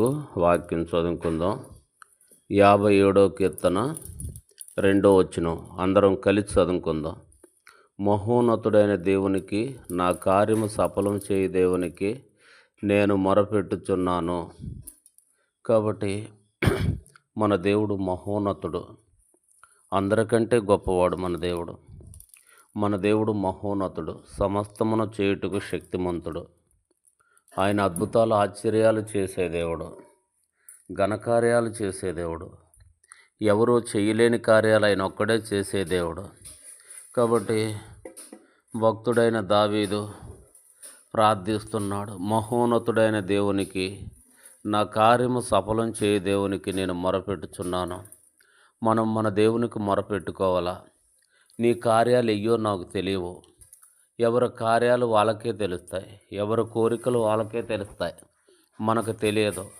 కొరకు వాక్యం చదువుకుందాం. యాభై ఏడో కీర్తన రెండో వచ్చిన అందరం కలిసి చదువుకుందాం. మహోన్నతుడైన దేవునికి నా కార్యము సఫలం చేయి దేవునికి నేను మొరపెట్టుచున్నాను. కాబట్టి మన దేవుడు మహోన్నతుడు. అందరికంటే గొప్పవాడు మన దేవుడు. మన దేవుడు మహోన్నతుడు. సమస్తమును చేయుటకు శక్తిమంతుడు. ఆయన అద్భుతాలు ఆశ్చర్యాలు చేసే దేవుడు. ఘనకార్యాలు చేసే దేవుడు. ఎవరూ చేయలేని కార్యాలు ఆయన ఒక్కడే చేసే దేవుడు. కాబట్టి భక్తుడైన దావీదు ప్రార్థిస్తున్నాడు మహోన్నతుడైన దేవునికి నా కార్యము సఫలం చేయ దేవునికి నేను మొరపెట్టుచున్నాను. మనం మన దేవునికి మొరపెట్టుకోవాలా? నీ కార్యాలు అయ్యో నాకు తెలియవు. ఎవరి కార్యాలు వాళ్ళకే తెలుస్తాయి ఎవరి కోరికలు వాళ్ళకే తెలుస్తాయి. మనకు తెలియదు.